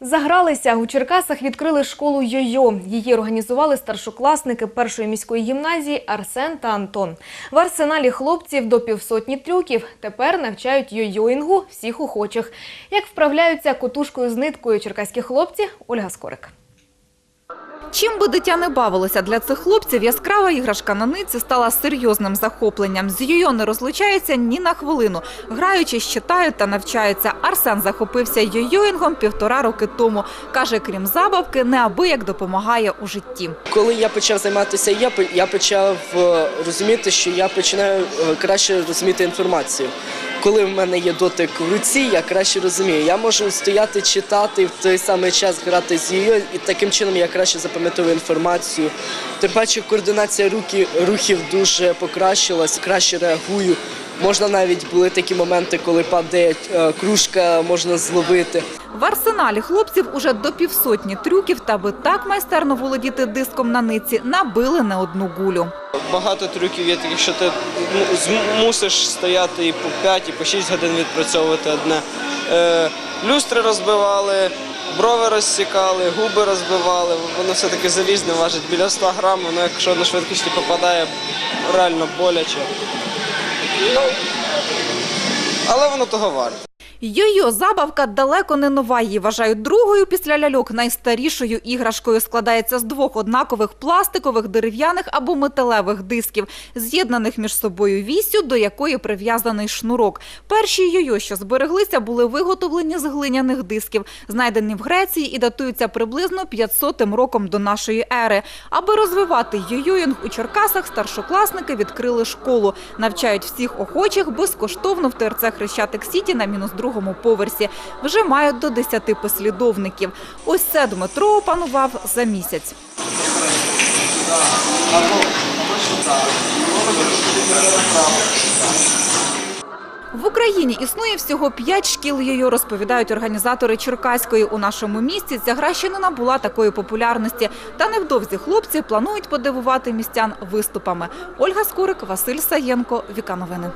Загралися у Черкасах відкрили школу Йо-Йо. Її організували старшокласники першої міської гімназії Арсен та Антон. В арсеналі хлопців до півсотні трюків. Тепер навчають йо-йоїнгу всіх охочих. Як вправляються котушкою з ниткою черкаські хлопці, Ольга Скорик. Чим би дитя не бавилося для цих хлопців, яскрава іграшка на ниці стала серйозним захопленням. З йо не розлучаються ні на хвилину. Граючи, читають та навчаються. Арсен захопився йо-йоїнгом півтора роки тому. Каже, крім забавки, неабияк допомагає у житті. Коли я почав займатися, я, я почав е, розуміти, що я починаю е, краще розуміти інформацію. Коли в мене є дотик в руці, я краще розумію. Я можу стояти, читати в той самий час грати з її, і таким чином я краще запам'ятовую інформацію. Тим паче координація руки, рухів дуже покращилась, краще реагую. Можна навіть були такі моменти, коли падає е, кружка, можна зловити. В арсеналі хлопців уже до півсотні трюків, та би так майстерно володіти диском на ниці, набили не одну гулю. Багато трюків є таких, що ти ну, мусиш стояти і по 5, і по 6 годин відпрацьовувати одне. Е, люстри розбивали, брови розсікали, губи розбивали. Воно все-таки залізне важить біля 100 грам, воно якщо на швидкості попадає, реально боляче. Ну, але воно того варте. Йо-йо забавка далеко не нова. Її вважають другою після ляльок найстарішою іграшкою. Складається з двох однакових пластикових, дерев'яних або металевих дисків, з'єднаних між собою вісю, до якої прив'язаний шнурок. Перші йо-йо, що збереглися, були виготовлені з глиняних дисків, знайдені в Греції і датуються приблизно 500 роком до нашої ери. Аби розвивати йо-йоїнг у Черкасах, старшокласники відкрили школу. Навчають всіх охочих безкоштовно в ТРЦ Хрещатик Сіті на мінус другому поверсі. Вже мають до 10 послідовників. Ось це Дмитро опанував за місяць. В Україні існує всього п'ять шкіл йо розповідають організатори Черкаської. У нашому місті ця гра ще не набула такої популярності. Та невдовзі хлопці планують подивувати містян виступами. Ольга Скорик, Василь Саєнко, Віка Новини.